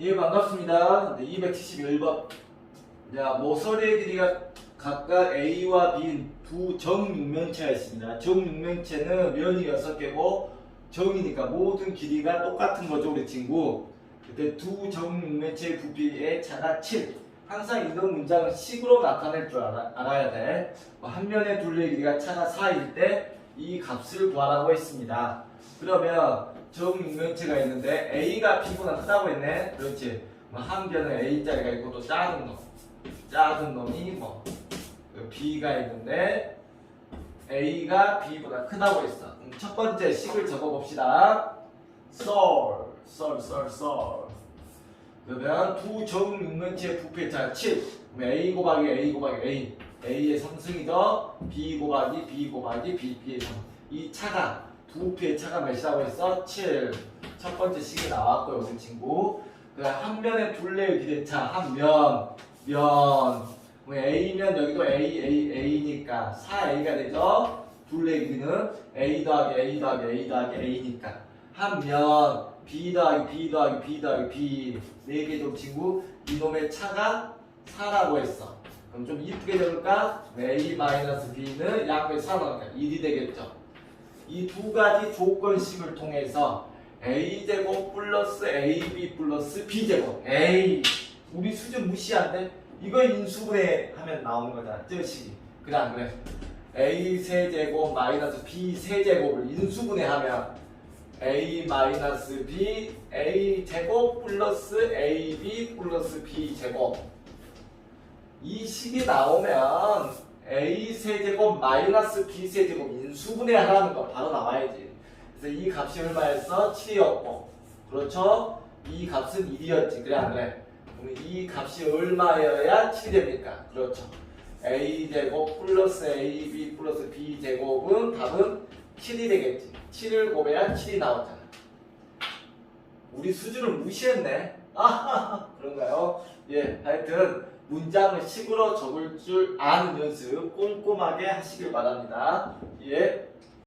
예, 반갑습니다. 네, 271번. 자, 모서리의 길이가 각각 A와 B인 두 정육면체가 있습니다. 정육면체는 면이 6개고 정이니까 모든 길이가 똑같은 거죠, 우리 친구. 그때 두 정육면체의 부피의 차가 7. 항상 이런 문장은 식으로 나타낼 줄 알아, 알아야 돼. 뭐한 면의 둘레의 길이가 차가 4일 때 이 값을 구하라고 했습니다. 그러면 정육면체가 있는데 A가 B보다 크다고 했네. 그렇지. 뭐한 변은 A자리가 있고 또 작은 놈. 작은 놈이 뭐그 B가 있는데 A가 B보다 크다고 했어. 첫 번째 식을 적어봅시다. 썰, 썰. 그러면 두 정육면체의 부피의 차가 7. 그럼 A 곱하기 A 곱하기 A. A의 상승이죠. B 곱하기 B 곱하기 B, B의 상승. 이 차가 두 부피의 차가 몇이라고 했어? 7. 첫 번째 식이 나왔고요, 우리 친구. 그한 면의 둘레의 기대차 한 면, 면. 뭐 A면 여기도 A, A, A니까 4A가 되죠. 둘레의 길이는 A 더하기 A 더하기 A 더하기 A니까 한 면 B 더하기 B 더하기 B 더하기 B 네개 좀 친구 이놈의 차가 4라고 했어. 그럼 좀 이쁘게 적을까? A 마이너스 B는 양변 4나니까 1이 되겠죠. 이 두 가지 조건식을 통해서 A 제곱 플러스 AB 플러스 B 제곱. A 우리 수준 무시한데 이거 인수분해 하면 나오는 거잖아. 뜻이. 그래 안 그래? A 세제곱 마이너스 B 세제곱을 인수분해하면 A 마이너스 B A 제곱 플러스 AB 플러스 B 제곱 이 식이 나오면 A 세제곱 마이너스 B 세제곱 인수분해하라는 거 바로 나와야지. 그래서 이 값이 얼마였어? 7이었고 그렇죠? 이 값은 1이었지. 그래 안 그래? 그럼 이 값이 얼마여야 7이 됩니까? 그렇죠. A 제곱 플러스 AB 플러스 B 제곱은 답은 7이 되겠지. 7을 곱해야 7이 나오잖아. 우리 수준을 무시했네. 아 그런가요? 예, 하여튼 문장을 식으로 적을 줄 아는 연습 꼼꼼하게 하시길 바랍니다. 예.